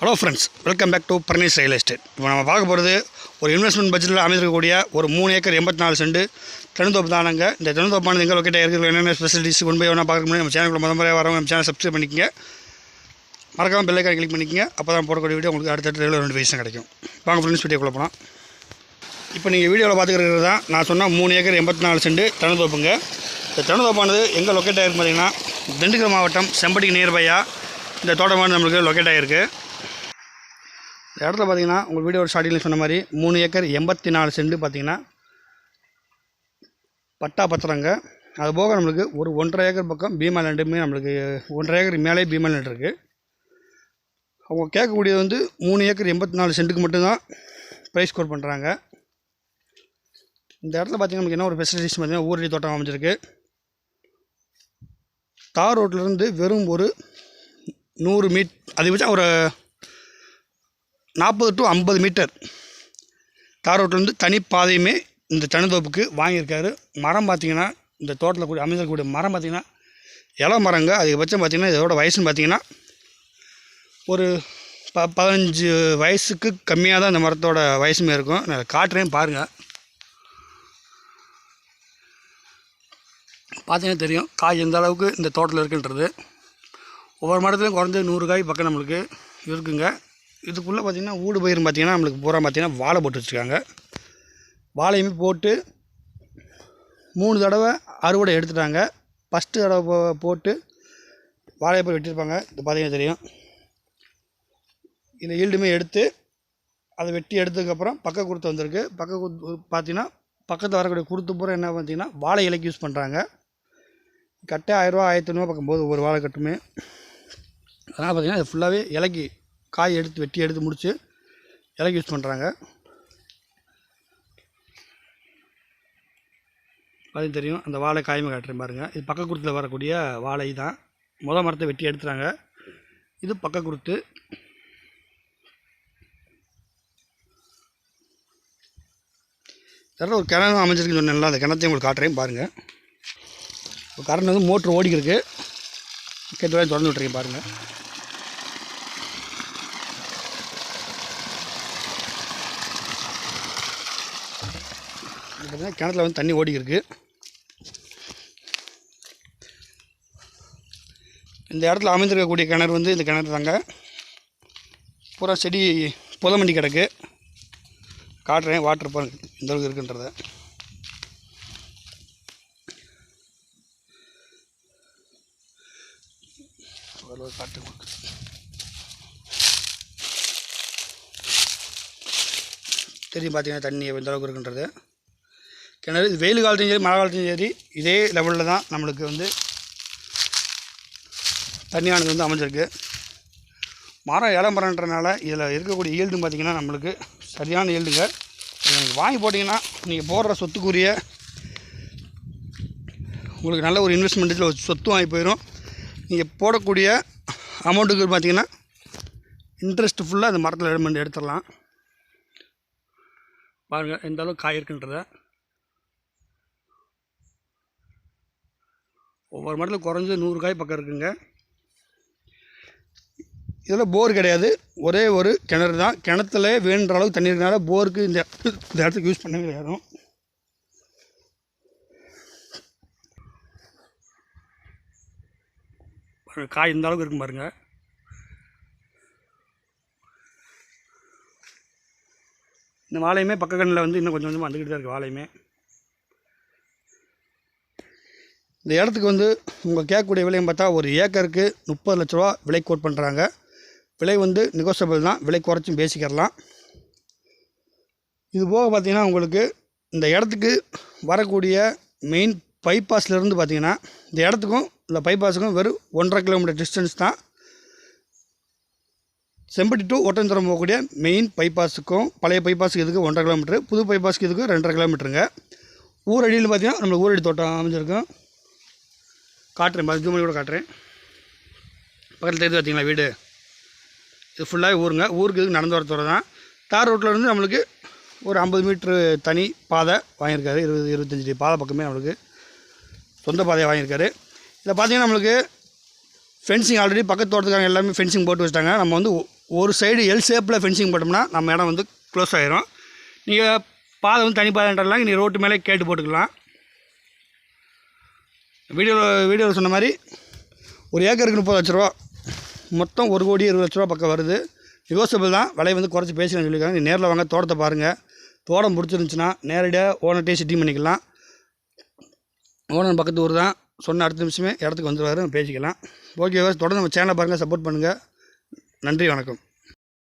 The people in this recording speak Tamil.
Hello friends welcome back to Barnees real estate இப்போ நம்ம பார்க்க போகிறது ஒரு இன்வெஸ்ட்மெண்ட் பட்ஜெட்டில் அமைந்திருக்கக்கூடிய ஒரு மூணு ஏக்கர் எண்பத்தி நாலு செண்டு தென்னந்தோப்பு தானங்க இந்த தென்னந்தோப்பானது எங்கே லொக்கேட்டாக இருக்கிற என்னென்ன ஃபெசிலிட்டிஸ் கொண்டு போய் வேணால் பார்க்க முடியும் நம்ம சேனலுக்குள்ள முதல் முறையாக வரவங்க நம்ம சேனல் சப்ஸ்கிரைப் பண்ணிக்கங்க. மறக்காமல் பெல்லைக்கான கிளிக் பண்ணிக்கங்க. அப்போ தான் போடக்கூடிய வீடியோ உங்களுக்கு அடுத்தடுத்த ரெகுலர் நோட்டிஃபிகேஷன் கிடைக்கும். வாங்க ஃப்ரெண்ட்ஸ் வீடியோக்குள்ள போகலாம் இப்போ நீங்கள் வீடியோவில் பார்த்துக்கிறது தான் நான் சொன்ன மூணு ஏக்கர் எண்பத்தி நாலு செண்டு தென்னந்தோப்புங்க. இந்த தென்னந்தோப்பானது எங்கே லொக்கேட் ஆகிருக்கு பார்த்தீங்கன்னா திண்டுக்கல் மாவட்டம் செம்படிக்கு நியர்பையாக இந்த தோட்டமானது நம்மளுக்கு லொக்கேட் ஆகிருக்கு இந்த இடத்துல பார்த்தீங்கன்னா உங்கள் வீடியோ ஸ்டார்டிங்கில் சொன்ன மாதிரி மூணு ஏக்கர் எண்பத்தி நாலு சென்ட் பார்த்தீங்கன்னா பட்டா பத்திரங்க. அது போக நம்மளுக்கு ஒரு ஒன்றரை ஏக்கர் பக்கம் பீமா லேண்டுமே நம்மளுக்கு ஒன்றரை ஏக்கர் மேலே பீமா லேண்ட் இருக்குது அவங்க கேட்கக்கூடியது வந்து மூணு ஏக்கர் எண்பத்தி நாலு சென்ட்டுக்கு மட்டும்தான் ப்ரைஸ் ஸ்கோர் பண்ணுறாங்க இந்த இடத்துல பார்த்தீங்கன்னா நமக்கு என்ன ஒரு ஃபெசிலிட்டிஸ் பார்த்தீங்கன்னா ஊரடி தோட்டம் அமைஞ்சிருக்கு. தார் ரோட்லேருந்து வெறும் ஒரு நூறு மீட் அதிகபட்சம் ஒரு நாற்பது டு ஐம்பது மீட்டர். தார் ரோட்லேருந்து தனி பாதையுமே இந்த தென்னந்தோப்புக்கு வாங்கியிருக்காரு. மரம் பார்த்தீங்கன்னா இந்த தோட்டத்தில் கூடிய அமைந்திருக்கக்கூடிய மரம் பார்த்திங்கன்னா இலை மரங்க அதிகபட்சம் பார்த்திங்கன்னா இதோட வயசுன்னு பார்த்தீங்கன்னா ஒரு ப பதினஞ்சு வயசுக்கு கம்மியாக தான் இந்த மரத்தோட வயசுமே இருக்கும். நான் காட்டுறேன் பாருங்கள் பார்த்தீங்கன்னா தெரியும் காய் எந்த அளவுக்கு இந்த தோட்டத்தில் இருக்குன்றது. ஒவ்வொரு மரத்துலையும் குறைஞ்சது நூறு காய் பக்கம் நம்மளுக்கு இருக்குங்க. இதுக்குள்ளே பார்த்திங்கன்னா ஊடு பயிர் பார்த்திங்கன்னா நம்மளுக்கு பூரா பார்த்திங்கன்னா வாழை போட்டு வச்சுருக்காங்க. வாழையுமே போட்டு மூணு தடவை அறுவடை எடுத்துட்டாங்க. ஃபஸ்ட்டு தடவை போ- போட்டு வாழையை போய் வெட்டியிருப்பாங்க. இது பார்த்திங்கன்னா தெரியும். இதில் ஈல்டுமே எடுத்து அதை வெட்டி எடுத்ததுக்கப்புறம் பக்க குருத்து வந்திருக்கு. பக்க குருத்து பக்கத்தில் வரக்கூடிய குருத்து பூரா என்ன பார்த்தீங்கன்னா வாழை இலைக்கு யூஸ் பண்ணுறாங்க கட்டை ஆயிரரூவா ஆயிரத்தி ஐநூறுவா பக்கம் போது ஒரு வாழை கட்டுமே. அதனால் பார்த்தீங்கன்னா இது ஃபுல்லாகவே இலைக்கு காய் எடுத்து வெட்டி எடுத்து முடித்து இலைக்கு யூஸ் பண்ணுறாங்க அதையும் தெரியும் அந்த வாழை காயமாக காட்டுறேன் பாருங்கள் இது பக்கக்குருத்தில் வரக்கூடிய வாழை தான். முத மரத்தை வெட்டி எடுத்துறாங்க. இது பக்கக்குருத்து தர ஒரு கிணறு அமைஞ்சிருக்குன்னு சொன்னேன்ல அந்த கிணத்தையும் உங்களுக்கு காட்டுறேன் பாருங்கள் இப்போ கரண்ட் வந்து மோட்ரு ஓடிக்கிருக்கு. கேட்டு வரையும் திறந்து விட்ருக்கேன் பாருங்கள் பார்த்தீங்கன்னா கிணத்துல வந்து தண்ணி ஓடிக்கிருக்கு. இந்த இடத்துல அமைந்திருக்கக்கூடிய கிணறு வந்து இந்த கிணறு தாங்க. பூரா செடி புதமண்டி கிடக்கு. காட்டுறேன் வாட்டர் பாருங்க இந்த அளவுக்கு இருக்குன்றத. காட்டு தெரியும் பார்த்தீங்கன்னா தண்ணி எந்த அளவுக்கு இருக்குன்றது. கிணறு இது வெயில் காலத்துலையும் சரி மழை காலத்துலையும் சரி இதே லெவலில் தான் நம்மளுக்கு வந்து தண்ணியானது வந்து அமைஞ்சிருக்கு. மரம் இலை மரன்றனால இதில் இருக்கக்கூடிய ஈல்டும் பார்த்திங்கன்னா நம்மளுக்கு சரியான ஈல்டுங்க. நீங்கள் வாங்கி போட்டிங்கன்னா நீங்கள் போடுற சொத்துக்குரிய உங்களுக்கு நல்ல ஒரு இன்வெஸ்ட்மெண்ட்டில் ஒரு சொத்து வாங்கி போயிடும் நீங்கள் போடக்கூடிய அமௌண்ட்டுக்கு பார்த்தீங்கன்னா இன்ட்ரெஸ்ட் ஃபுல்லாக அந்த மரத்தில் எடுமெண்ட் எடுத்துடலாம். பாருங்கள் எந்த அளவுக்கு காய் இருக்குன்றத. ஒவ்வொரு மரத்தில் குறைஞ்சது நூறு காய் பக்கம் இருக்குங்க. இதில் போர் கிடையாது. ஒரே ஒரு கிணறு தான். கிணத்துல வேணுன்ற அளவுக்கு தண்ணி இருக்கனால போருக்கு இந்த இந்த இடத்துக்கு யூஸ் பண்ணவே கிடையாது. காய் இந்த அளவுக்கு இருக்கும் பாருங்க. இந்த வாழையுமே பக்க கண்ணில் வந்து இன்னும் கொஞ்சம் கொஞ்சமாக வந்துக்கிட்டு தான் இருக்குது வாழையுமே. இந்த இடத்துக்கு வந்து உங்கள் கேட்கக்கூடிய விலையும் பார்த்தா ஒரு ஏக்கருக்கு முப்பது லட்ச ரூபா விலை கோட் பண்ணுறாங்க விலை வந்து நெகோசியபிள் தான். விலை குறைச்சும் பேசிக்கிறலாம் இது போக பார்த்தீங்கன்னா உங்களுக்கு இந்த இடத்துக்கு வரக்கூடிய மெயின் பைபாஸ்லேருந்து பார்த்தீங்கன்னா இந்த இடத்துக்கும் இந்த பைபாஸுக்கும் வெறும் ஒன்றரை கிலோமீட்டர் டிஸ்டன்ஸ் தான். செம்பட்டி டு ஒட்டஞ்சரம் போகக்கூடிய மெயின் பைபாஸுக்கும் பழைய பைபாஸுக்கு இதுக்கு ஒன்றரை கிலோமீட்டர் புது பைபாஸுக்கு இதுக்கு ரெண்டரை கிலோமீட்டருங்க ஊரடியில் பார்த்தீங்கன்னா நம்மளுக்கு ஊரடி தோட்டம் அமைஞ்சிருக்கும். காட்டுறேன். பஸ் ஜூமணி கூட காட்டுறேன். பக்கத்தில் தெரிஞ்சு பார்த்தீங்களா வீடு? இது ஃபுல்லாகவே ஊருங்க. ஊருக்கு இதுக்கு நடந்து வர தூரம் தான் தார் ரோட்டில் இருந்து நம்மளுக்கு ஒரு ஐம்பது மீட்ரு தனி பாதை வாங்கியிருக்காரு. இருபது இருபத்தஞ்சி பாதை பக்கமே நம்மளுக்கு சொந்த பாதையை வாங்கியிருக்காரு. இதில் பார்த்தீங்கன்னா நம்மளுக்கு ஃபென்சிங் ஆல்ரெடி பக்கத்து தோட்டத்துக்காரங்க எல்லாமே ஃபென்சிங் போட்டு வச்சிட்டாங்க. நம்ம வந்து ஒரு சைடு எல் ஷேப்பில் ஃபென்சிங் போட்டோம்னா நம்ம இடம் வந்து க்ளோஸ் ஆகிரும் நீங்கள் பாதை வந்து தனி பாதைன்றலாம் நீங்கள் ரோட்டு மேலே கேட்டு போட்டுக்கலாம். வீடியோவில் வீடியோவில் சொன்ன மாதிரி ஒரு ஏக்கருக்கு முப்பது லட்ச ரூபா. மொத்தம் ஒரு கோடி இருபது லட்ச ரூபா பக்கம் வருது. யோசபிள் தான். விலையை வந்து குறைச்சி பேசுகிறேன்னு சொல்லியிருக்காங்க. நீ நேரில் வாங்க தோட்டத்தை பாருங்கள் தோட்டம் பிடிச்சிருந்துச்சுன்னா நேரடியாக ஓனர்கிட்டே சிட்டிங் பண்ணிக்கலாம். ஓனர் பக்கத்து ஊர் தான். சொன்ன அடுத்த நிமிஷமே இடத்துக்கு வந்துடுவார் பேசிக்கலாம். ஓகே தொடர்ந்து நம்ம சேனலை பாருங்கள் சப்போர்ட் பண்ணுங்கள் நன்றி வணக்கம்.